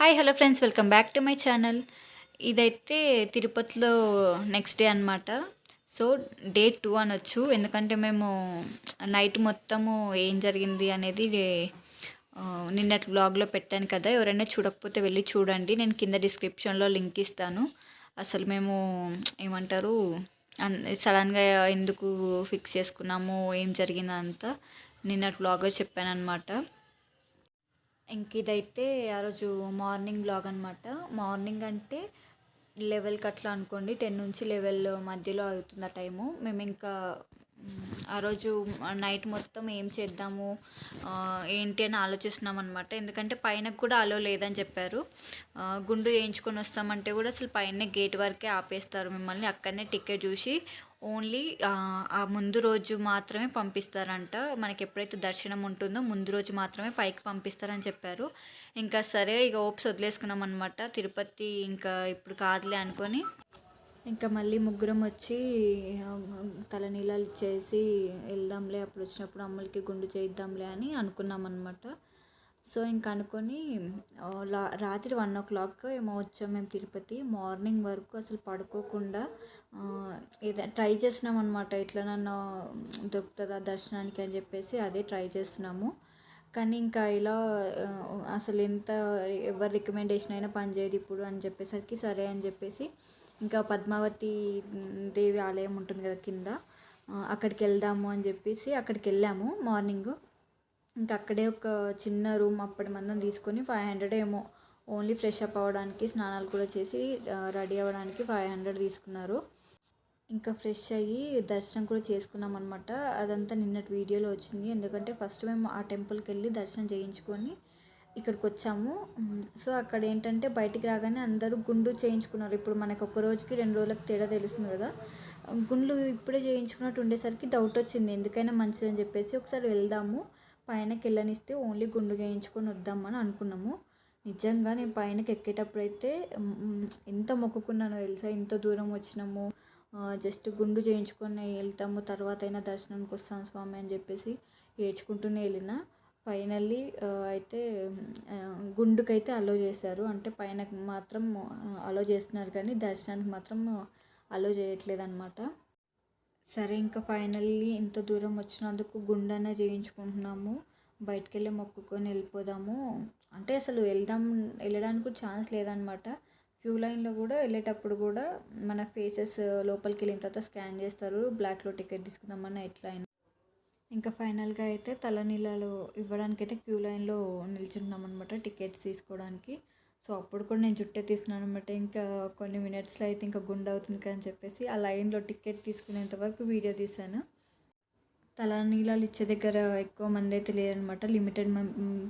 Hi hello friends welcome back to my channel ఇదైతే తిరుపతిలో next day అనమాట so day two అనొచ్చు. ఎందుకంటే మేము నైట్ మొత్తము ఏం జరిగింది అనేది నిన్నటి బ్లాగ్లో పెట్టాను కదా. ఎవరైనా చూడకపోతే వెళ్ళి చూడండి. నేను కింద డిస్క్రిప్షన్లో లింక్ ఇస్తాను. అసలు మేము ఏమంటారు అన్- సడన్గా ఎందుకు ఫిక్స్ చేసుకున్నాము ఏం జరిగిందంతా నిన్నటి బ్లాగ్లో చెప్పాను అనమాట ఇంక ఇదైతే ఆ రోజు మార్నింగ్ బ్లాగ్ అనమాట మార్నింగ్ అంటే లెవెల్కి అట్లా అనుకోండి. టెన్ నుంచి లెవెల్ మధ్యలో అవుతుంది ఆ టైము. మేము ఇంకా ఆ రోజు నైట్ మొత్తం ఏం చేద్దాము ఏంటి అని ఆలోచిస్తున్నాం అనమాట ఎందుకంటే పైన కూడా అలో లేదని చెప్పారు. గుండు వేయించుకొని వస్తామంటే కూడా అసలు పైన గేట్ వరకే ఆపేస్తారు. మిమ్మల్ని అక్కడనే టికెట్ చూసి ఓన్లీ ఆ ముందు రోజు మాత్రమే పంపిస్తారంట. మనకి ఎప్పుడైతే దర్శనం ఉంటుందో ముందు రోజు మాత్రమే పైకి పంపిస్తారని చెప్పారు. ఇంకా సరే ఇక ఓప్స్ వదిలేసుకున్నాం అనమాట తిరుపతి ఇంకా ఇప్పుడు కాదులే అనుకొని. ఇంకా మళ్ళీ ముగ్గురం వచ్చి తలనీలాలు చేసి వెళ్దాంలే అప్పుడు వచ్చినప్పుడు అమ్మలకి గుండు చేయిద్దాంలే అని అనుకున్నాం అనమాట సో ఇంక అనుకొని లా- రాత్రి వన్ ఓ క్లాక్ ఏమో వచ్చాం మేము తిరుపతి. మార్నింగ్ వరకు అసలు పడుకోకుండా ఏదైనా ట్రై చేస్తున్నాం అనమాట ఎట్లా నన్ను దొరుకుతుందా దర్శనానికి అని చెప్పేసి అదే ట్రై చేస్తున్నాము కానీ ఇంకా ఇలా అసలు ఎంత ఎవరి రికమెండేషన్ అయినా పనిచేయదు ఇప్పుడు అని చెప్పేసరికి సరే అని చెప్పేసి ఇంకా పద్మావతి దేవి ఆలయం ఉంటుంది కదా కింద అక్కడికి వెళ్దాము అని చెప్పేసి అక్కడికి వెళ్ళాము మార్నింగ్. ఇంకా అక్కడే ఒక చిన్న రూమ్ అప్పటి మందం తీసుకొని ఫైవ్ హండ్రెడ్ ఏమో ఓన్లీ ఫ్రెష్ అప్ అవ్వడానికి స్నానాలు కూడా చేసి రెడీ అవ్వడానికి ఫైవ్ హండ్రెడ్ తీసుకున్నారు. ఇంకా ఫ్రెష్ అయ్యి దర్శనం కూడా చేసుకున్నాం అనమాట అదంతా నిన్నటి వీడియోలో వచ్చింది. ఎందుకంటే ఫస్ట్ మేము ఆ టెంపుల్కి వెళ్ళి దర్శనం చేయించుకొని ఇక్కడికి వచ్చాము. సో అక్కడ ఏంటంటే బయటికి రాగానే అందరూ గుండు చేయించుకున్నారు. ఇప్పుడు మనకు ఒక రోజుకి రెండు రోజులకు తేడా తెలుస్తుంది కదా. గుండ్లు ఇప్పుడే చేయించుకున్నట్టు ఉండేసరికి డౌట్ వచ్చింది. ఎందుకైనా మంచిదని చెప్పేసి ఒకసారి వెళ్దాము. పైనకి వెళ్ళనిస్తే ఓన్లీ గుండు చేయించుకొని వద్దామని అనుకున్నాము. నిజంగా నేను పైనకి ఎక్కేటప్పుడు అయితే ఎంత మొక్కుకున్నానో తెలుసా? ఇంత దూరం వచ్చినాము. జస్ట్ గుండు చేయించుకొని వెళ్తాము. తర్వాత అయినా దర్శనానికి వస్తాం స్వామి అని చెప్పేసి ఏడ్చుకుంటూనే వెళ్ళిన. ఫైనల్లీ అయితే గుండుకైతే అలో చేశారు. అంటే పైన మాత్రం అలో చేస్తున్నారు కానీ దర్శనానికి మాత్రం అలో చేయట్లేదు అనమాట సరే ఇంకా ఫైనల్లీ ఇంత దూరం వచ్చినందుకు గుండన్న చేయించుకుంటున్నాము. బయటకు వెళ్ళి మొక్కుకొని వెళ్ళిపోదాము. అంటే అసలు వెళ్దాం వెళ్ళడానికి ఛాన్స్ లేదనమాట క్యూ లైన్లో కూడా వెళ్ళేటప్పుడు కూడా మన ఫేసెస్ లోపలికి వెళ్ళిన తర్వాత స్కాన్ చేస్తారు. బ్లాక్లో టికెట్ తీసుకుందామని ఎట్లా అయినా. ఇంకా ఫైనల్గా అయితే తలనీళ్ళలు ఇవ్వడానికి అయితే క్యూ లైన్లో నిల్చున్నాం అనమాట టికెట్స్ తీసుకోవడానికి. సో అప్పుడు కూడా నేను జుట్టే తీసినాను అనమాట ఇంకా కొన్ని మినిట్స్లో అయితే ఇంకా గుండె అవుతుంది కదా అని చెప్పేసి ఆ లైన్లో టికెట్ తీసుకునేంత వరకు వీడియో తీశాను. తలా నీళ్ళలు ఇచ్చే దగ్గర ఎక్కువ మంది అయితే లేరనమాట లిమిటెడ్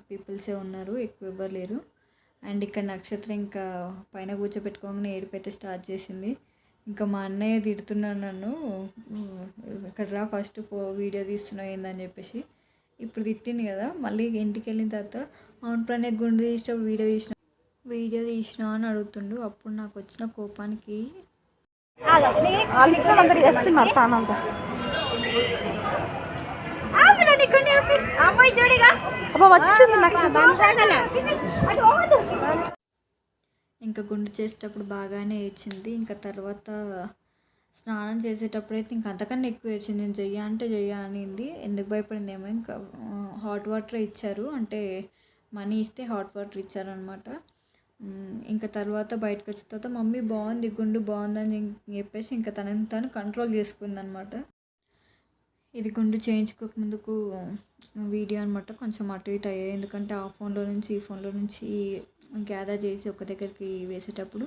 పీపుల్సే ఉన్నారు. ఎక్కువ ఎవ్వరు లేరు. అండ్ ఇక్కడ నక్షత్రం ఇంకా పైన కూర్చోపెట్టుకోగానే ఏడుపు అయితే స్టార్ట్ చేసింది. ఇంకా మా అన్నయ్య తిడుతున్నాను నన్ను. ఇక్కడ రా ఫస్ట్ ఫో వీడియో తీస్తున్నావు ఏందని చెప్పేసి. ఇప్పుడు తిట్టింది కదా. మళ్ళీ ఇంటికి వెళ్ళిన తర్వాత అవును ప్రణయ్ గుండు తీసిన వీడియో తీసిన వీడియో తీసినా అని అడుగుతుండు. అప్పుడు నాకు వచ్చిన కోపానికి ఇంకా గుండు చేసేటప్పుడు బాగానే ఏడ్చింది. ఇంకా తర్వాత స్నానం చేసేటప్పుడు అయితే ఇంకా అంతకన్నా ఎక్కువ ఏడ్చింది. నేను చెయ్య అంటే చెయ్య అనింది. ఎందుకు భయపడిందేమో ఇంకా హాట్ వాటర్ ఇచ్చారు. అంటే మనీ ఇస్తే హాట్ వాటర్ ఇచ్చారనమాట ఇంకా తర్వాత బయటకు వచ్చిన తర్వాత మమ్మీ బాగుంది గుండు బాగుందని చెప్పేసి ఇంకా తనని తను కంట్రోల్ చేసుకుందనమాట ఇది గుండు చేయించుకోక ముందుకు వీడియో అనమాట కొంచెం అటు ఇటు అయ్యాయి. ఎందుకంటే ఆ ఫోన్లో నుంచి ఈ ఫోన్లో నుంచి గ్యాదర్ చేసి ఒక దగ్గరికి వేసేటప్పుడు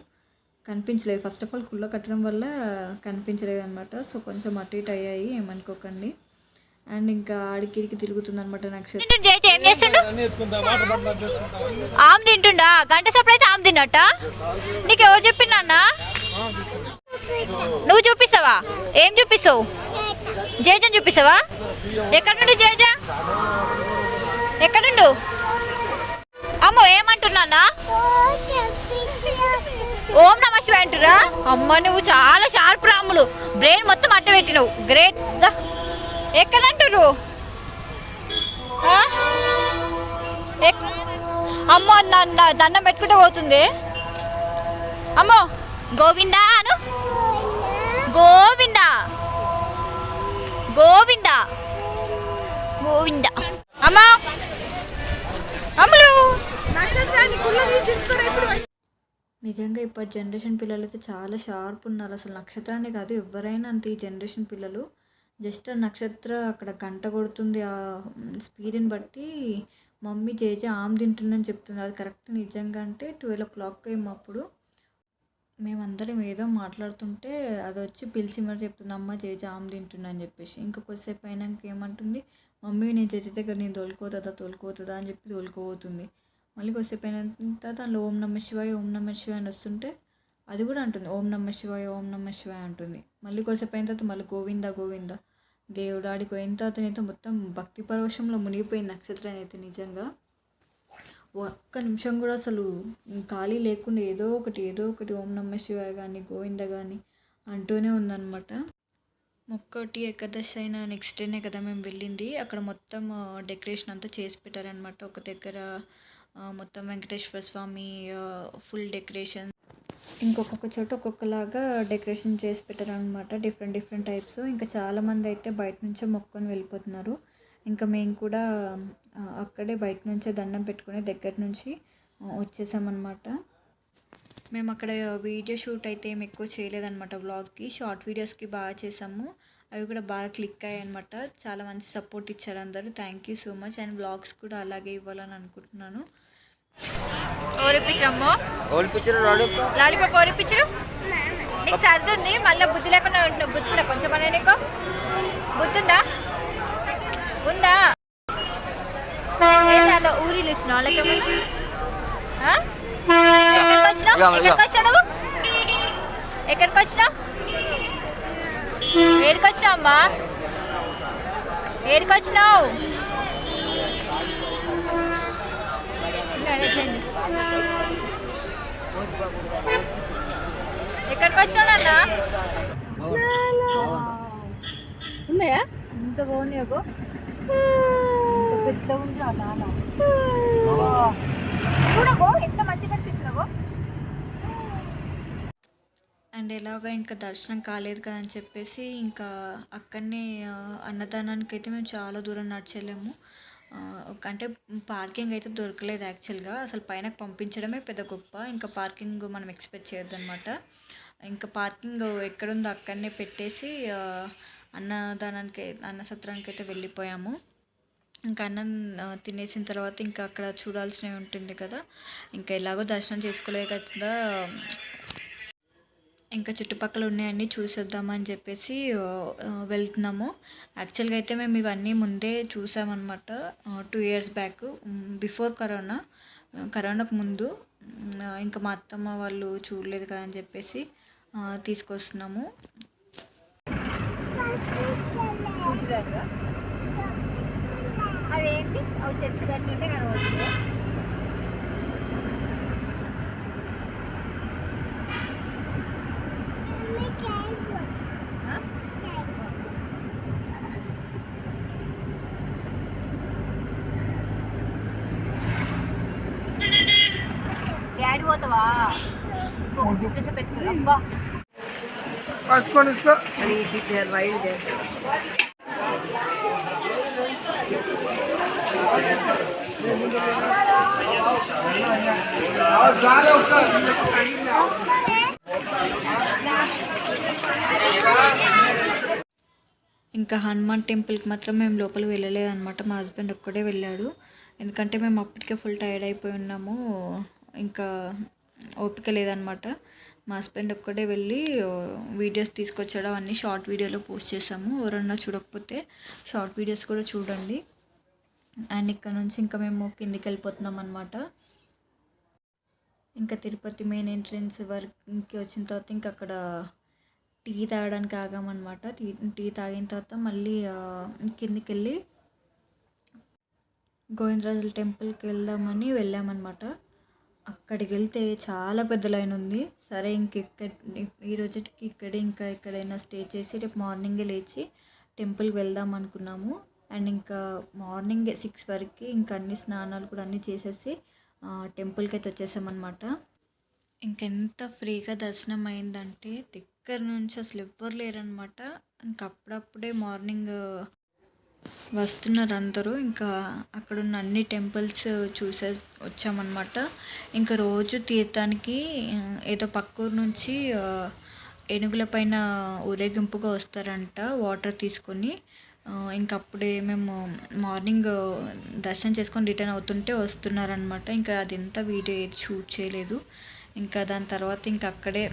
కనిపించలేదు. ఫస్ట్ ఆఫ్ ఆల్ కుళ్ళ కట్టడం వల్ల కనిపించలేదు అనమాట సో కొంచెం అటు ఇటు అయ్యాయి ఏమనుకోకండి. అండ్ ఇంకా ఆడికిడికి తిరుగుతుంది అనమాట ఆమె తింటుండా? గంట సేపు అయితే ఆమె తిన్నట్ట? నీకు ఎవరు చెప్పిండు అన్న నువ్వు చూపిస్తావా? ఏం చూపిస్తావు? జయజన్ చూపిస్తావా? ఎక్కడుండు జయజ ఎక్కడుండు అమ్మో ఏమంటున్నా ఓం నమ శివాయ అంటురా అమ్మ నువ్వు చాలా షార్ప్ రాములు బ్రెయిన్ మొత్తం అట్ట పెట్టినవు. గ్రేట్ ఎక్కడంటారు అమ్మో నా- దండం పెట్టుకుంటే పోతుంది. అమ్మో గోవిందా అను? గోవిందా? గోవిందా? గోవిందా? అమ్మా! అమ్మలు నిజంగా ఇప్పటి జనరేషన్ పిల్లలు అయితే చాలా షార్ప్ ఉన్నారు. అసలు నక్షత్రాన్ని కాదు ఎవరైనా అంతే ఈ జనరేషన్ పిల్లలు. జస్ట్ ఆ నక్షత్ర అక్కడ గంట కొడుతుంది. ఆ స్పీడ్ని బట్టి మమ్మీ జేజే ఆమె తింటుందని చెప్తుంది. అది కరెక్ట్ నిజంగా అంటే ట్వెల్వ్ ఓ క్లాక్ ఏమో అప్పుడు మేమందరం ఏదో మాట్లాడుతుంటే అది వచ్చి పిలిచి మరి చెప్తుంది అమ్మ జేజే ఆమె తింటున్నా అని చెప్పేసి. ఇంకా కొద్దిసేపు అయినాక ఏమంటుంది మమ్మీ నేను జేజే దగ్గర నేను తోలుకోతుందా తోలుకోతుందా అని చెప్పి తోలుకోబోతుంది. మళ్ళీ కొద్దిసేపు అయిన తర్వాత దానిలో ఓం నమ శివాయ ఓం నమ శివాయ అని వస్తుంటే అది కూడా అంటుంది. ఓం నమ శివాయ ఓం నమ శివాయ అంటుంది. మళ్ళీ కోసేపు అయిన తర్వాత మళ్ళీ గోవింద గోవింద. దేవుడు ఆడికి పోయిన తర్వాత అయితే మొత్తం భక్తి పరవశంలో మునిగిపోయింది నక్షత్రం అయితే నిజంగా. ఒక్క నిమిషం కూడా అసలు ఖాళీ లేకుండా ఏదో ఒకటి ఏదో ఒకటి ఓం నమ శివాయ కానీ గోవింద కానీ అంటూనే ఉందన్నమాట. ఒక్కటి ఏకాదశి అయిన నెక్స్ట్ డేనే కదా మేము వెళ్ళింది. అక్కడ మొత్తం డెకరేషన్ అంతా చేసి పెట్టారనమాట ఒక దగ్గర మొత్తం వెంకటేశ్వర స్వామి ఫుల్ డెకరేషన్ ఇంకొక్కొక్క చోట ఒక్కొక్కలాగా డెకరేషన్ చేసి పెట్టారనమాట డిఫరెంట్ డిఫరెంట్ టైప్స్. ఇంకా చాలామంది అయితే బయట నుంచే మొక్కుకొని వెళ్ళిపోతున్నారు. ఇంకా మేము కూడా అక్కడే బయట నుంచే దండం పెట్టుకునే దగ్గర నుంచి వచ్చేసామన్నమాట. మేము అక్కడ వీడియో షూట్ అయితే ఏమి ఎక్కువ చేయలేదన్నమాట వ్లాగ్కి. షార్ట్ వీడియోస్కి బాగా చేసాము. అవి కూడా బాగా క్లిక్ అయ్యాయి అనమాట చాలా మంచి సపోర్ట్ ఇచ్చారు అందరూ. Thank you so much. And vlogs కూడా అలాగే ఇవ్వాలని అనుకుంటున్నాను. ఓరిపించరమ్మో. ఓల్పించిన రాడు. లాలిపాప్ ఓరిపించరు? నీకు సర్ది ఉంది మళ్ళీ బుద్ధి లేకుండా ఉంటున్నావు. ఉందా కొంచెం అనే నీకు. బుద్ధి ఉందా? అలా ఊరిలు ఇస్తున్నావు? ఎక్కడికి వచ్చినావు ఎక్కడికి వచ్చినావు ఎక్కడికి ఏడికి వచ్చినావు అమ్మా ఏడికి వచ్చినావు ఎక్కడికి వచ్చినావు నాన్న ఉన్నాయా? ఇంత బాగున్నాయి పెద్ద ఉంది నాన్న. చూడగో ఎంత మంచిగా అనిపిస్తుందో అండ్ ఎలాగో ఇంకా దర్శనం కాలేదు కదా అని చెప్పేసి ఇంకా అక్కడనే ఆ, అన్నదానానికి అయితే మేము చాలా దూరం నడిచెళ్ళాము. ఆ, అంటే పార్కింగ్ అయితే దొరకలేదు యాక్చువల్గా. అసలు పైన పంపించడమే పెద్ద గొప్ప. ఇంకా పార్కింగ్ మనం ఎక్స్పెక్ట్ చేయొద్దు అనమాట ఇంకా పార్కింగ్ ఎక్కడుందో అక్కడనే పెట్టేసి ఆ, అన్నదానానికి అన్నసత్రానికి అయితే వెళ్ళిపోయాము. ఇంకా అన్నం తినేసిన తర్వాత ఇంకా అక్కడ చూడాల్సినవి ఉంటుంది కదా. ఇంకా ఎలాగో దర్శనం చేసుకోలేదు కదా ఇంకా చుట్టుపక్కల ఉన్నాయన్నీ చూసొద్దామని చెప్పేసి వెళ్తున్నాము. యాక్చువల్గా అయితే మేము ఇవన్నీ ముందే చూసామన్నమాట. Two years back before corona కరోనాకు ముందు ఇంకా మా అత్తమ్మ వాళ్ళు చూడలేదు కదా అని చెప్పేసి తీసుకొస్తున్నాము. అదేంటి? అవి చెట్టు కట్టుంటే కనబడుతుంది పోతావా పట్టుకొని ఇంకా హనుమాన్ టెంపుల్కి మాత్రం మేము లోపలికి వెళ్ళలేదు అనమాట మా హస్బెండ్ ఒక్కడే వెళ్ళాడు. ఎందుకంటే మేము అప్పటికే ఫుల్ టైర్డ్ అయిపోయి ఉన్నాము. ఇంకా ఓపిక లేదనమాట. మా హస్బెండ్ ఒక్కడే వెళ్ళి వీడియోస్ తీసుకొచ్చాడు. అవన్నీ షార్ట్ వీడియోలో పోస్ట్ చేసాము ఎవరన్నా చూడకపోతే షార్ట్ వీడియోస్ కూడా చూడండి. అండ్ ఇక్కడ నుంచి ఇంకా మేము కిందికి వెళ్ళిపోతున్నాం అనమాట ఇంకా తిరుపతి మెయిన్ ఎంట్రన్స్ వరకు వచ్చిన తర్వాత ఇంకా అక్కడ టీ తాగడానికి ఆగామన్నమాట టీ టీ తాగిన తర్వాత మళ్ళీ కిందికి వెళ్ళి గోవిందరాజుల టెంపుల్కి వెళ్దామని వెళ్ళామన్నమాట. అక్కడికి వెళ్తే చాలా పెద్ద లైన్ ఉంది. సరే ఇంక ఇక్కడ ఈ రోజుకి ఇక్కడే ఇంకా ఎక్కడైనా స్టే చేసి రేపు మార్నింగే లేచి టెంపుల్కి వెళ్దాం అనుకున్నాము. అండ్ ఇంకా మార్నింగ్ సిక్స్ వరకు ఇంకా అన్ని స్నానాలు కూడా అన్నీ చేసేసి టెంపుల్కి అయితే వచ్చేసామన్నమాట. ఇంకెంత ఫ్రీగా దర్శనం అయిందంటే దగ్గర నుంచి అసలు ఎవ్వరు లేరనమాట ఇంక అప్పుడప్పుడే మార్నింగ్ వస్తున్నారు అందరూ ఇంకా అక్కడ ఉన్న అన్ని టెంపుల్స్ చూసే వచ్చామన్నమాట. ఇంకా రోజు తీర్థానికి ఏదో పక్క ఊరు నుంచి ఏనుగుల పైన ఊరేగింపుగా వస్తారంట వాటర్ తీసుకొని. ఆ, ఇంకా అప్పుడే మేము మార్నింగ్ దర్శనం చేసుకొని రిటర్న్ అవుతుంటే వస్తున్నారనమాట ఇంకా అదంతా వీడియో ఏది షూట్ చేయలేదు. ఇంకా దాని తర్వాత ఇంకా అక్కడే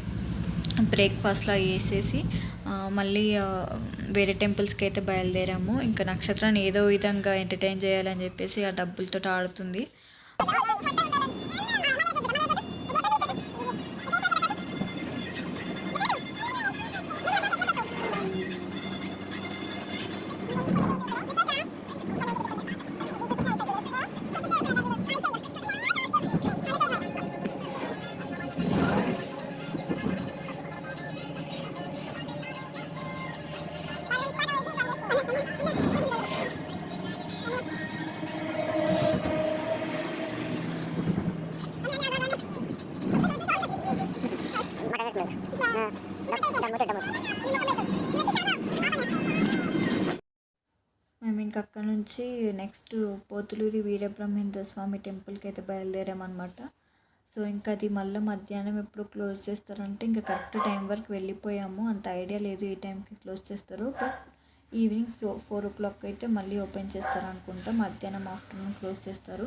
బ్రేక్ఫాస్ట్లో వేసేసి మళ్ళీ వేరే టెంపుల్స్కి అయితే బయలుదేరాము. ఇంకా నక్షత్రాన్ని ఏదో విధంగా ఎంటర్టైన్ చేయాలని చెప్పేసి ఆ డబ్బులతో ఆడుతుంది. మేము ఇంక అక్కడ నుంచి నెక్స్ట్ పోతులూరి వీరబ్రహ్మేంద్ర స్వామి టెంపుల్కి అయితే బయలుదేరామన్నమాట. సో ఇంకా అది మళ్ళీ మధ్యాహ్నం ఎప్పుడు క్లోజ్ చేస్తారంటే ఇంకా కరెక్ట్ టైం వరకు వెళ్ళిపోయాము. అంత ఐడియా లేదు ఏ టైంకి క్లోజ్ చేస్తారు. But evening four four o'clock అయితే మళ్ళీ ఓపెన్ చేస్తారు అనుకుంటా. మధ్యాహ్నం ఆఫ్టర్నూన్ క్లోజ్ చేస్తారు.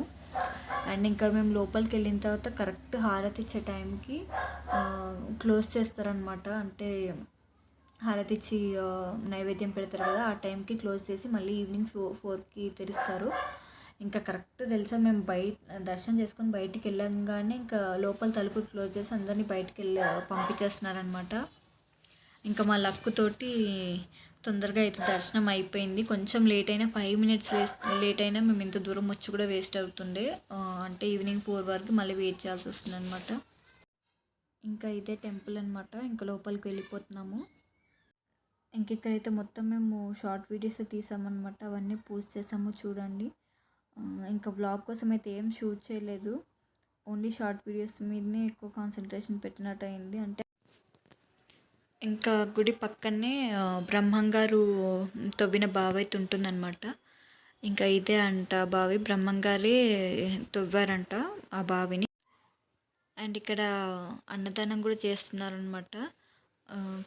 అండ్ ఇంకా మేము లోపలికి వెళ్ళిన తర్వాత కరెక్ట్ హారతి ఇచ్చే టైంకి క్లోజ్ చేస్తారనమాట అంటే హారతి ఇచ్చి నైవేద్యం పెడతారు కదా ఆ టైంకి క్లోజ్ చేసి మళ్ళీ ఈవినింగ్ ఫో ఫోర్కి తెరుస్తారు. ఇంకా కరెక్ట్ తెలుసా మేము బయట దర్శనం చేసుకొని బయటికి వెళ్ళంగానే ఇంకా లోపల తలుపులు క్లోజ్ చేసి అందరినీ బయటికి వెళ్ళి పంపించేస్తున్నారనమాట ఇంకా మా లక్కుతోటి తొందరగా అయితే దర్శనం అయిపోయింది. కొంచెం లేట్ అయినా ఫైవ్ మినిట్స్ లేట్ అయినా మేము ఇంత దూరం వచ్చి కూడా వేస్ట్ అవుతుండే. అంటే ఈవినింగ్ ఫోర్ వరకు మళ్ళీ వెయిట్ చేయాల్సి వస్తుంది అనమాట ఇంకా ఇదే టెంపుల్ అనమాట ఇంకా లోపలికి వెళ్ళిపోతున్నాము. ఇంక ఇక్కడైతే మొత్తం మేము షార్ట్ వీడియోస్ తీసామన్నమాట అవన్నీ పోస్ట్ చేసాము చూడండి. ఇంకా బ్లాగ్ కోసం అయితే ఏం షూట్ చేయలేదు. ఓన్లీ షార్ట్ వీడియోస్ మీదనే ఎక్కువ కాన్సన్ట్రేషన్ పెట్టినట్టు అయింది. అంటే ఇంకా గుడి పక్కనే బ్రహ్మంగారు తవ్విన బావి అయితే ఉంటుందన్నమాట. ఇంకా ఇదే అంట బావి. బ్రహ్మంగారే తవ్వారంట ఆ బావిని. అండ్ ఇక్కడ అన్నదానం కూడా చేస్తున్నారనమాట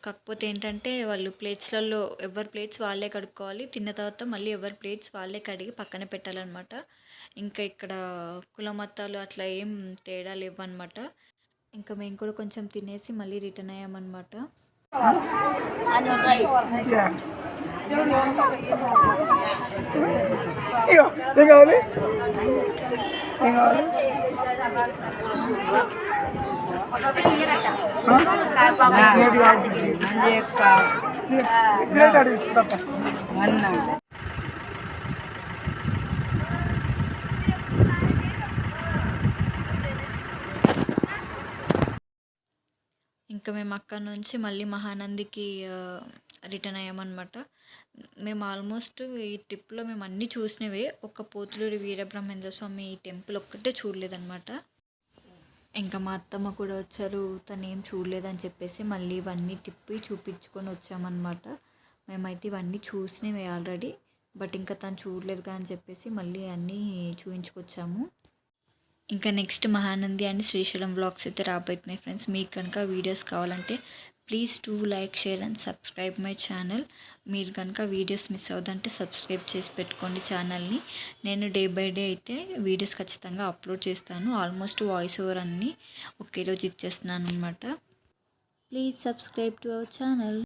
కాకపోతే ఏంటంటే వాళ్ళు ప్లేట్స్లలో ఎవరి ప్లేట్స్ వాళ్ళే కడుక్కోవాలి. తిన్న తర్వాత మళ్ళీ ఎవరి ప్లేట్స్ వాళ్ళే కడిగి పక్కన పెట్టాలన్నమాట. ఇంకా ఇక్కడ కుల మతాలు అట్లా ఏం తేడా లేవన్నమాట. ఇంకా మేము కూడా కొంచెం తినేసి మళ్ళీ రిటర్న్ అయ్యామన్నమాట. Iya, tinggal ni. Tinggal. Hah? Nah, ini dia. Iya, dia. Dia. ఇంకా మేము అక్కడ నుంచి మళ్ళీ మహానందికి రిటర్న్ అయ్యామన్నమాట. మేము ఆల్మోస్ట్ ఈ ట్రిప్లో మేము అన్నీ చూసినవే. ఒక్క పోతులూరి వీరబ్రహ్మేంద్ర స్వామి టెంపుల్ ఒక్కటే చూడలేదన్నమాట. ఇంకా మా అత్తమ్మ కూడా వచ్చారు తను ఏం చూడలేదని చెప్పేసి మళ్ళీ ఇవన్నీ తిప్పి చూపించుకొని వచ్చామన్నమాట. మేమైతే ఇవన్నీ చూసినవి ఆల్రెడీ బట్ ఇంకా తను చూడలేదు అని చెప్పేసి మళ్ళీ అన్నీ చూపించుకొచ్చాము ఇంకా next Mahanandi and Srisailam blogs అయితే రాబోతున్నాయి ఫ్రెండ్స్ మీకు కనుక వీడియోస్ కావాలంటే please to like share and subscribe my channel మీరు కనుక వీడియోస్ మిస్ అవుదంటే సబ్స్క్రైబ్ చేసి పెట్టుకోండి ఛానల్ని నేను డే బై డే అయితే వీడియోస్ ఖచ్చితంగా అప్లోడ్ చేస్తాను. ఆల్మోస్ట్ వాయిస్ ఓవర్ అన్నీ ఒకే రోజు ఇచ్చేస్తున్నాను అనమాట please subscribe to our channel